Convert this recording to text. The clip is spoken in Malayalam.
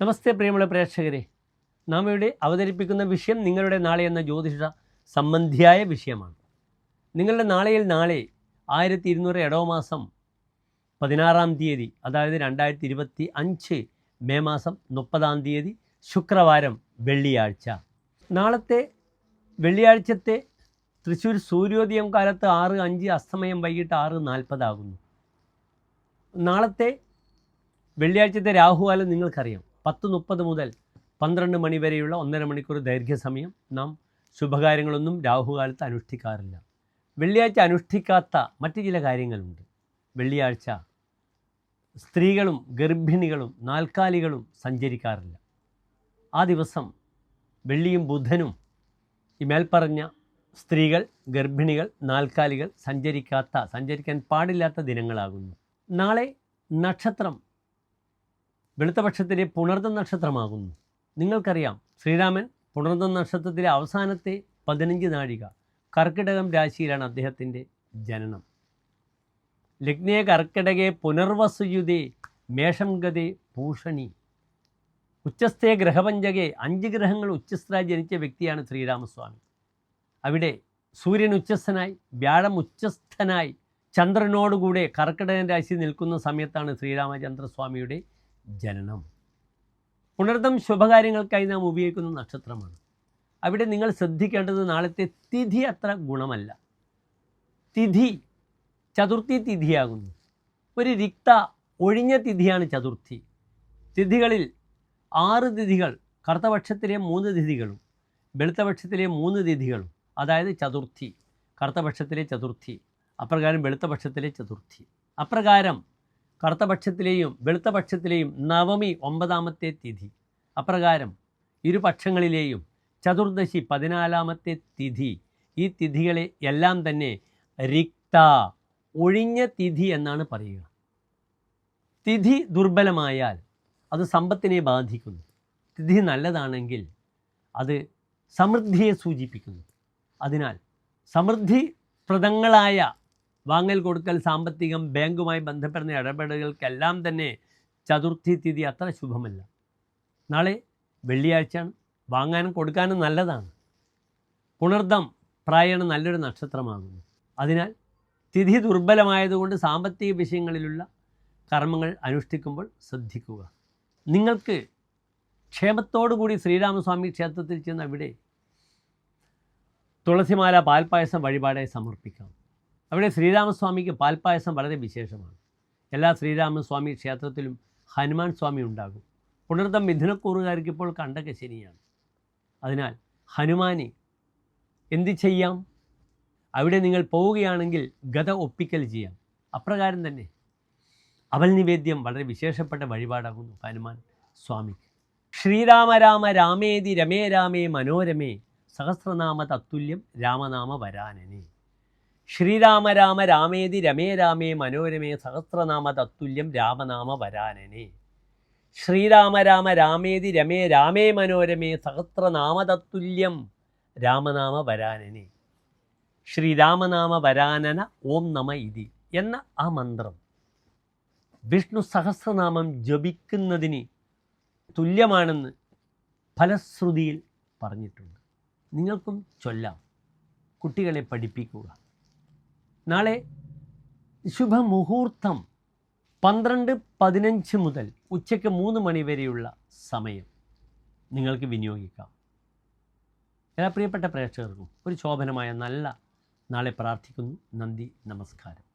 നമസ്തേ പ്രിയമുള്ള പ്രേക്ഷകരെ. നാം ഇവിടെ അവതരിപ്പിക്കുന്ന വിഷയം നിങ്ങളുടെ നാളെ എന്ന ജ്യോതിഷ സംബന്ധിയായ വിഷയമാണ്. നിങ്ങളുടെ നാളെയിൽ നാളെ ആയിരത്തി ഇരുന്നൂറ് ഇടവമാസം പതിനാറാം തീയതി അതായത് രണ്ടായിരത്തി ഇരുപത്തി അഞ്ച് മെയ് മാസം മുപ്പതാം തീയതി ശുക്രവാരം വെള്ളിയാഴ്ച. നാളത്തെ വെള്ളിയാഴ്ചത്തെ തൃശ്ശൂർ സൂര്യോദയം കാലത്ത് ആറ് അഞ്ച് അസ്തമയം വൈകിട്ട് ആറ് നാൽപ്പതാകുന്നു നാളത്തെ വെള്ളിയാഴ്ചത്തെ രാഹുകാലം നിങ്ങൾക്കറിയാം. പത്ത് മുപ്പത് മുതൽ പന്ത്രണ്ട് മണി വരെയുള്ള ഒന്നര മണിക്കൂർ ദൈർഘ്യസമയം നാം ശുഭകാര്യങ്ങളൊന്നും രാഹുകാലത്ത് അനുഷ്ഠിക്കാറില്ല. വെള്ളിയാഴ്ച അനുഷ്ഠിക്കാത്ത മറ്റു ചില കാര്യങ്ങളുണ്ട്. വെള്ളിയാഴ്ച സ്ത്രീകളും ഗർഭിണികളും നാൽക്കാലികളും സഞ്ചരിക്കാറില്ല. ആ ദിവസം വെള്ളിയും ബുധനും ഈ മേൽപ്പറഞ്ഞ സ്ത്രീകൾ ഗർഭിണികൾ നാൽക്കാലികൾ സഞ്ചരിക്കാത്ത സഞ്ചരിക്കാൻ പാടില്ലാത്ത ദിനങ്ങളാകുന്നു. നാളെ നക്ഷത്രം വെളുത്തപക്ഷത്തിലെ പുണർദ നക്ഷത്രമാകുന്നു. നിങ്ങൾക്കറിയാം ശ്രീരാമൻ പുണർദ നക്ഷത്രത്തിലെ അവസാനത്തെ പതിനഞ്ച് നാഴിക കർക്കിടകം രാശിയിലാണ് അദ്ദേഹത്തിന്റെ ജനനം. ലഗ്നേ കർക്കിടകെ പുനർവസുയുതേ മേഷം ഗതേ ഭൂഷണി. ഉച്ചസ്ഥേ ഗ്രഹപഞ്ചകെ അഞ്ച് ഗ്രഹങ്ങൾ ഉച്ചസ്ഥരായി ജനിച്ച വ്യക്തിയാണ് ശ്രീരാമസ്വാമി. അവിടെ സൂര്യൻ ഉച്ചസ്ഥനായി വ്യാഴം ഉച്ചസ്ഥനായി ചന്ദ്രനോടുകൂടെ കർക്കിടകൻ രാശി നിൽക്കുന്ന സമയത്താണ് ശ്രീരാമചന്ദ്രസ്വാമിയുടെ ജനനം. പുണർദം ശുഭകാര്യങ്ങൾക്കായി നാം ഉപയോഗിക്കുന്ന നക്ഷത്രമാണ്. അവിടെ നിങ്ങൾ ശ്രദ്ധിക്കേണ്ടത് നാളത്തെ തിഥി അത്ര ഗുണമല്ല. തിഥി ചതുർത്ഥി തിഥിയാകുന്നു. ഒരു രിക്ത ഒഴിഞ്ഞ തിഥിയാണ് ചതുർത്ഥി. തിഥികളിൽ ആറ് തിഥികൾ കറുത്തപക്ഷത്തിലെ മൂന്ന് തിഥികളും വെളുത്തപക്ഷത്തിലെ മൂന്ന് തിഥികളും അതായത് ചതുർത്ഥി കറുത്തപക്ഷത്തിലെ ചതുർത്ഥി അപ്രകാരം വെളുത്തപക്ഷത്തിലെ ചതുർത്ഥി. അപ്രകാരം കറുത്തപക്ഷത്തിലെയും വെളുത്തപക്ഷത്തിലെയും നവമി ഒമ്പതാമത്തെ തിഥി. അപ്രകാരം ഇരുപക്ഷങ്ങളിലെയും ചതുർദശി പതിനാലാമത്തെ തിഥി. ഈ തിഥികളെ എല്ലാം തന്നെ റിക്ത ഒഴിഞ്ഞ തിഥി എന്നാണ് പറയുക. തിഥി ദുർബലമായാൽ അത് സമ്പത്തിനെ ബാധിക്കുന്നു. തിഥി നല്ലതാണെങ്കിൽ അത് സമൃദ്ധിയെ സൂചിപ്പിക്കുന്നു. അതിനാൽ സമൃദ്ധിപ്രദങ്ങളായ വാങ്ങൽ കൊടുക്കൽ സാമ്പത്തികം ബാങ്കുമായി ബന്ധപ്പെടുന്ന ഇടപെടലുകൾക്കെല്ലാം തന്നെ ചതുർത്ഥി തിഥി അത്ര ശുഭമല്ല. നാളെ വെള്ളിയാഴ്ചയാണ്. വാങ്ങാനും കൊടുക്കാനും നല്ലതാണ്. പുണർദം പ്രായണ നല്ലൊരു നക്ഷത്രമാകുന്നു. അതിനാൽ തിഥി ദുർബലമായതുകൊണ്ട് സാമ്പത്തിക വിഷയങ്ങളിലുള്ള കർമ്മങ്ങൾ അനുഷ്ഠിക്കുമ്പോൾ ശ്രദ്ധിക്കുക. നിങ്ങൾക്ക് ക്ഷേമത്തോടുകൂടി ശ്രീരാമസ്വാമി ക്ഷേത്രത്തിൽ ചെന്ന് അവിടെ തുളസിമാല പാൽപ്പായസം വഴിപാടായി സമർപ്പിക്കാം. അവിടെ ശ്രീരാമസ്വാമിക്ക് പാൽപ്പായസം വളരെ വിശേഷമാണ്. എല്ലാ ശ്രീരാമസ്വാമി ക്ഷേത്രത്തിലും ഹനുമാൻ സ്വാമി ഉണ്ടാകും. പുണർത്തം മിഥുനക്കൂറുകാർക്ക് ഇപ്പോൾ കണ്ടൊക്കെ ശനിയാണ് അതിനാൽ ഹനുമാനെ എന്ത് ചെയ്യാം? അവിടെ നിങ്ങൾ പോവുകയാണെങ്കിൽ ഗത ഒപ്പിക്കൽ ചെയ്യാം. അപ്രകാരം തന്നെ. അവൽ നിവേദ്യം വളരെ വിശേഷപ്പെട്ട വഴിപാടാകുന്നു ഹനുമാൻ സ്വാമി ശ്രീരാമ രാമ രാമേതി രമേ രാമേ മനോരമേ സഹസ്രനാമ തത്തുല്യം രാമനാമ വരാനനെ. ശ്രീരാമ രാമ രാമേതി രമേ രാമേ മനോരമേ സഹസ്രനാമ തത്തുല്യം രാമനാമ വരാനനെ. ശ്രീരാമ രാമ രാമേതി രമേ രാമേ മനോരമേ സഹസ്രനാമ തത്തുല്യം രാമനാമ വരാനനെ. ശ്രീരാമനാമ വരാനന ഓം നമ ഇതി എന്ന ആ മന്ത്രം. വിഷ്ണു സഹസ്രനാമം ജപിക്കുന്നതിന് തുല്യമാണെന്ന് ഫലശ്രുതിയിൽ പറഞ്ഞിട്ടുണ്ട്. നിങ്ങൾക്കും ചൊല്ലാം. കുട്ടികളെ പഠിപ്പിക്കുക. നാളെ ശുഭമുഹൂർത്തം പന്ത്രണ്ട് പതിനഞ്ച് മുതൽ ഉച്ചയ്ക്ക് മൂന്ന് മണി വരെയുള്ള സമയം നിങ്ങൾക്ക് വിനിയോഗിക്കാം. എല്ലാ പ്രിയപ്പെട്ട പ്രേക്ഷകർക്കും ഒരു ശോഭനമായ നല്ല നാളെ പ്രാർത്ഥിക്കുന്നു. നന്ദി നമസ്കാരം.